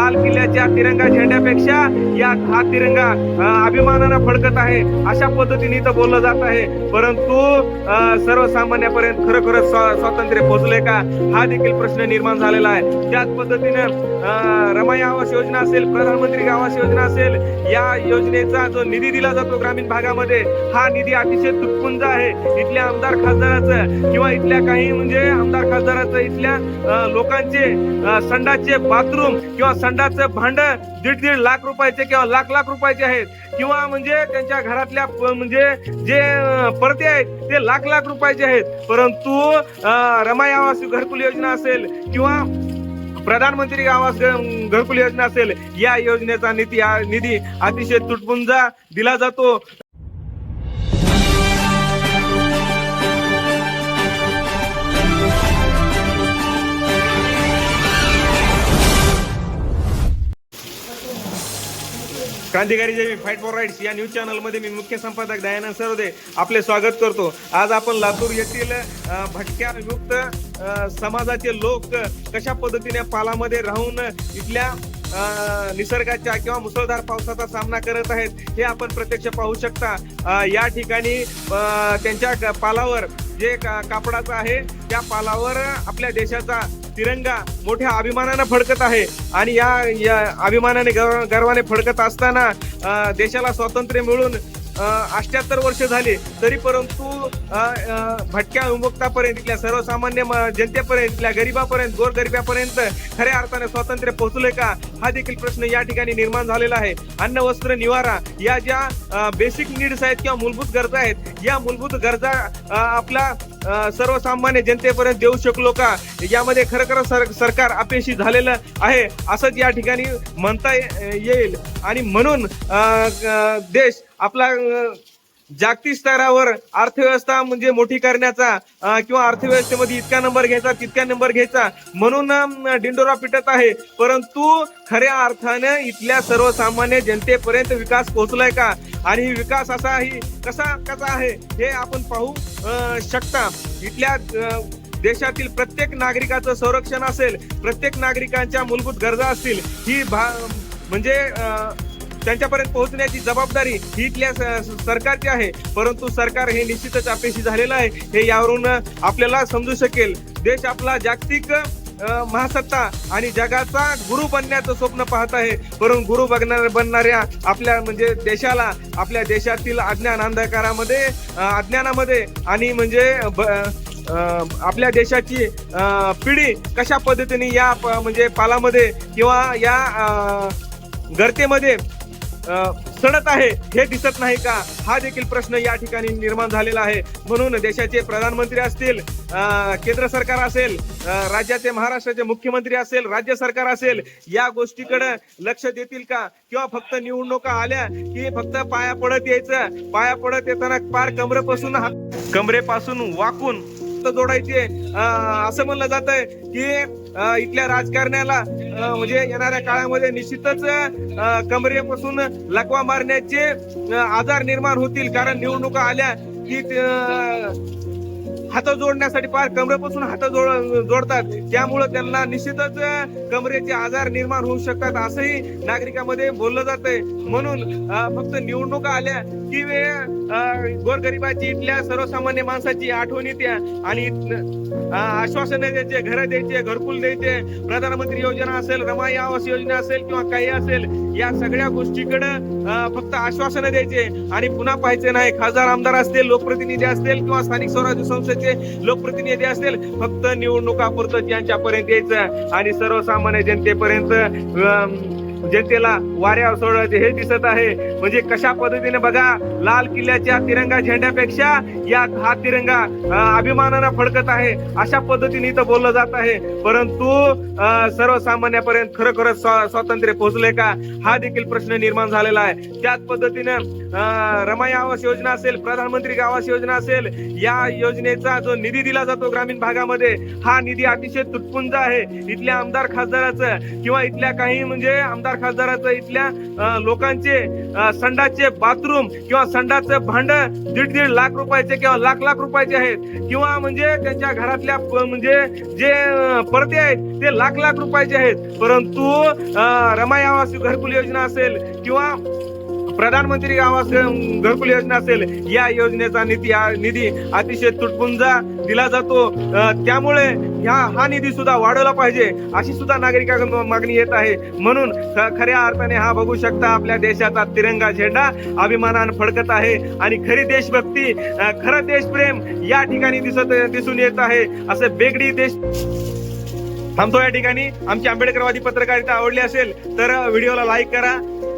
लाल किल्ल्याच्या तिरंगा झेंड्यापेक्षा या हा तिरंगा अभिमानानं फडकत आहे. अशा पद्धतीने इथं बोललं जात आहे. परंतु सर्वसामान्यापर्यंत खरोखरच स्वातंत्र्य पोहोचले का? हा देखील प्रश्न निर्माण झालेला आहे. त्याच पद्धतीनं रमाई आवास योजना असेल प्रधानमंत्री आवास योजना असेल या योजनेचा जो निधी दिला जातो ग्रामीण भागामध्ये हा निधी अतिशय तुटपुंज आहे. इथल्या आमदार खासदाराचं किंवा इथल्या काही म्हणजे आमदार खासदाराचं इथल्या लोकांचे संडाचे बाथरूम किंवा संडाचं भांड दीड दीड लाख रुपयाचे किंवा लाख लाख रुपयाचे आहेत. किंवा म्हणजे त्यांच्या घरातल्या म्हणजे जे परते आहेत ते लाख लाख रुपयाचे आहेत. परंतु रमाई आवास घरकुल योजना असेल किंवा प्रधानमंत्री आवास घरकुल योजना असेल या योजनेचा निधी निधी अतिशय तुटपुंजा दिला जातो. क्रांतिकारी जय फाईट फॉर राईट्स या न्यूज चॅनलमध्ये मी मुख्य संपादक दयानंद सरोदे आपले स्वागत करतो. आज आपण लातूर येथील भटक्या युक्त समाजाचे लोक कशा पद्धतीने पालामध्ये राहून इथल्या निसर्गाच्या किंवा मुसळधार पावसाचा सामना करत आहेत हे आपण प्रत्यक्ष पाहू शकता. या ठिकाणी त्यांच्या क- पालावर जे का- कापडाचं आहे त्या पालावर आपल्या देशाचा तिरंगा मोठ्या अभिमानानं फडकत आहे. आणि या या अभिमानाने गर्व- गर्वाने फडकत असताना देशाला स्वातंत्र्य मिळून अष्ट्याहत्तर वर्ष झाली तरी परंतु भटक्या विमुक्तापर्यंत इथल्या सर्वसामान्य जनतेपर्यंत इथल्या गरिबापर्यंत गोरगरिबापर्यंत खऱ्या अर्थाने स्वातंत्र्य पोहोचले का? हा देखील प्रश्न या ठिकाणी निर्माण झालेला आहे. अन्न वस्त्र निवारा या ज्या बेसिक नीड्स आहेत किंवा मूलभूत गरजा आहेत या मूलभूत गरजा आपला सर्वसामान्य जनतेपर्यंत देऊ शकलो का? यामध्ये खरं सर सरकार अपयशी झालेलं आहे. असंच या ठिकाणी म्हणता येईल. आणि म्हणून देश आपला जागतिक स्तरावर अर्थव्यवस्था म्हणजे मोठी करण्याचा किंवा अर्थव्यवस्थेमध्ये इतका नंबर घ्यायचा तितका नंबर घ्यायचा म्हणून डिंडोरा पिटत आहे. परंतु खऱ्या अर्थानं इथल्या सर्वसामान्य जनतेपर्यंत विकास पोहोचलाय का? आणि विकास विकास असाही कसा कसा आहे हे आपण पाहू शकता. इथल्या देशातील प्रत्येक नागरिकाचं संरक्षण असेल प्रत्येक नागरिकांच्या मूलभूत गरजा असतील ही भा म्हणजे त्यांच्यापर्यंत पोहोचण्याची जबाबदारी ही इथल्या स- सरकारची आहे. परंतु सरकार हे निश्चितच अपेक्षित झालेलं आहे. हे यावरून आपल्याला समजू शकेल. देश आपला जागतिक महासत्ता आणि जगाचा गुरु बनण्याचं स्वप्न पाहत आहे. परंतु गुरु बघणार बनणाऱ्या आपल्या म्हणजे देशाला आपल्या देशातील अज्ञान अंधकारामध्ये अज्ञानामध्ये आणि म्हणजे ब- आपल्या देशाची पिढी कशा पद्धतीने या प- म्हणजे पालामध्ये किंवा या गर्तेमध्ये सडत आहे हे दिसत नाही का? हा देखील प्रश्न या ठिकाणी निर्माण झालेला आहे. म्हणून देशाचे प्रधानमंत्री असतील केंद्र सरकार असेल राज्याचे महाराष्ट्राचे मुख्यमंत्री असेल राज्य सरकार असेल या गोष्टीकडे लक्ष देतील का? किंवा फक्त निवडणुका आल्या की फक्त पाया पडत यायचं? पाया पडत येताना पार कमरेपासून कमरेपासून वाकून जोडायचे. असं म्हणलं जात आहे की इथल्या राजकारण्याला म्हणजे येणाऱ्या काळामध्ये निश्चितच कमरेपासून लकवा मारण्याचे आजार निर्माण होतील. कारण निवडणुका आल्या की हात जोडण्यासाठी फार कमरेपासून हात जोड जोडतात. त्यामुळं त्यांना निश्चितच कमरेचे आजार निर्माण होऊ शकतात असंही नागरिकांमध्ये बोललं जात आहे म्हणून फक्त निवडणुका आल्या की गोरगरिबाची इथल्या सर्वसामान्य माणसाची आठवण येते आणि आश्वासन द्यायचे घर द्यायचे घरकुल द्यायचे प्रधानमंत्री योजना असेल रमाई आवास योजना असेल किंवा काही असेल या सगळ्या गोष्टीकडे फक्त आश्वासन द्यायचे आणि पुन्हा पाहायचे नाही. खासदार आमदार असतील लोकप्रतिनिधी असतील किंवा स्थानिक स्वराज्य संस्थेचे लोकप्रतिनिधी असतील फक्त निवडणुकापुरतं यांच्यापर्यंत यायचं आणि सर्वसामान्य जनतेपर्यंत अं, जनतेला वाऱ्यावर सोडायचे हे दिसत आहे. म्हणजे कशा पद्धतीने बघा लाल किल्ल्याच्या तिरंगा झेंड्यापेक्षा या हा तिरंगा अभिमानानं फडकत आहे. अशा पद्धतीने इथं बोललं जात आहे. परंतु सर्वसामान्यापर्यंत खरोखरच स्वा- स्वातंत्र्य पोहोचले का? हा देखील प्रश्न निर्माण झालेला आहे. त्याच पद्धतीनं रमाई आवास योजना असेल प्रधानमंत्री आवास योजना असेल या योजनेचा जो निधी दिला जातो ग्रामीण भागामध्ये हा निधी अतिशय तुटपुंज आहे. इथल्या आमदार खासदाराचं किंवा इथल्या काही म्हणजे आमदार खासदाराचं इथल्या लोकांचे संडाचे बाथरूम किंवा संडाचं भांड दीड दीड लाख रुपयाचे किंवा लाख लाख रुपयाचे आहेत. किंवा म्हणजे त्यांच्या घरातल्या प- म्हणजे जे पडदे आहेत ते लाख लाख रुपयाचे आहेत. परंतु अं, रमाई घरकुल योजना असेल किंवा प्रधानमंत्री आवास घरकुल योजना असेल या योजनेचा निधी निधी अतिशय तुटपुंजा दिला जातो. त्यामुळे ह्या हा निधी सुद्धा वाढवला पाहिजे अशी सुद्धा नागरिकांकडून मागणी येत आहे. म्हणून ख- खऱ्या अर्थाने हा बघू शकता आपल्या देशाचा तिरंगा झेंडा अभिमानानं फडकत आहे. आणि खरी देशभक्ती खरं देशप्रेम या ठिकाणी दिसत दिसून येत आहे. असं बेगडी देश थांबतो या ठिकाणी. आमची आंबेडकरवादी पत्रकारिता आवडली असेल तर व्हिडिओला लाईक करा.